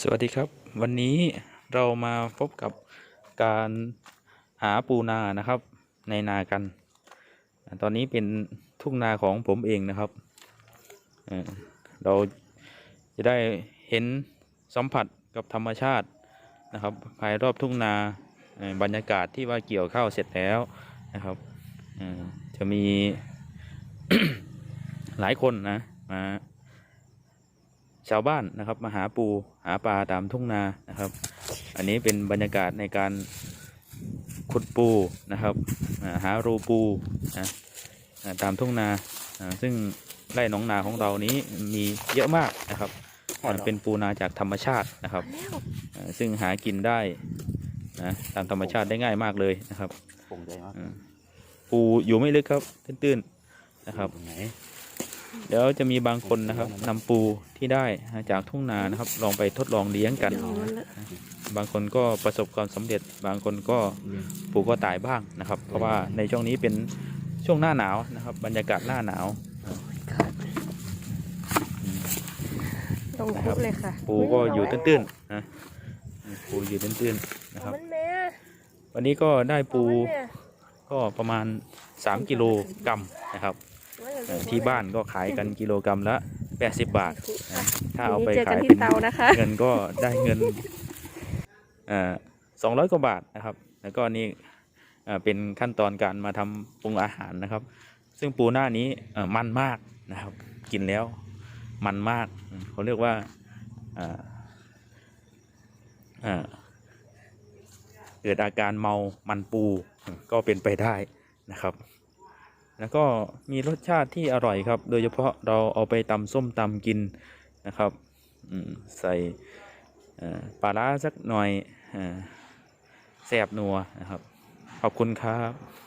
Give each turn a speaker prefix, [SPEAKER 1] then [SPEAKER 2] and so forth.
[SPEAKER 1] สวัสดีครับ วันนี้เรามาพบกับการหาปูนานะครับ ในนากัน ตอนนี้เป็นทุ่งนาของผมเองนะครับ เราจะได้เห็นสัมผัสกับธรรมชาตินะครับ ภายรอบทุ่งนาบรรยากาศที่ว่าเกี่ยวข้าวเสร็จแล้วนะครับจะมีหลายคนนะมา ชาวบ้านนะครับ มาหาปูหาปลาตามทุ่งนานะครับ อันนี้เป็นบรรยากาศในการขุดปูนะครับอ่าหารูปูนะอ่าตามทุ่งนาอ่าซึ่งไร่หนองนาของเรานี้มีเยอะมากนะครับอ่าเป็นปูนาจากธรรมชาตินะครับอ่าซึ่งหากินได้นะตามธรรมชาติได้ง่ายมากเลยนะครับ
[SPEAKER 2] ปงใหญ่มาก
[SPEAKER 1] อืมปูอยู่ไม่ลึกครับตื้นๆนะครับ
[SPEAKER 2] ตรงไหน
[SPEAKER 1] เดี๋ยวจะมีบางคนนะครับนำปูที่ได้จากทุ่งนานะครับ ลองไปทดลองเลี้ยงกัน บางคนก็ประสบความสำเร็จ บางคนก็ปูก็ตายบ้างนะครับ เพราะว่าในช่วงนี้เป็นช่วงหน้าหนาวนะครับ บรรยากาศหน้าหนาว
[SPEAKER 3] ลงคุกเลยค่ะ
[SPEAKER 1] ปูก็อยู่ตื้นๆนะปูอยู่ตื้นๆนะครับ
[SPEAKER 3] มันแม่
[SPEAKER 1] วันนี้ก็ได้ปู
[SPEAKER 3] มันแม่
[SPEAKER 1] ก็ประมาณ 3 กิโลกรัมนะครับเอ่อ ที่บ้านก็ขายกันกิโลกรัมละ 80 บาทนะถ้าเอาไป
[SPEAKER 3] เจอกั
[SPEAKER 1] ขานย
[SPEAKER 3] ที่
[SPEAKER 1] เป็น
[SPEAKER 3] เตานะคะ
[SPEAKER 1] เงินก็ได้เงินสองร้อยกว่าบาทนะครับ แล้วก็นี่เอ่อเป็นขั้นตอนการมาทำปรุงอาหารนะครับ ซึ่งปูหน้านี้เอ่อมันมากนะครับ กินแล้วมันมากอืมเขาเรียกว่าอ่าอ่าเกิดอาการเมามันปูอืมก็เป็นไปได้นะครับ แล้วก็มีรสชาติที่อร่อยครับ โดยเฉพาะเราเอาไปตำส้มตำกินนะครับใส่ปลาร้าสักหน่อยเอ่อแสบนัวนะครับ ขอบคุณครับ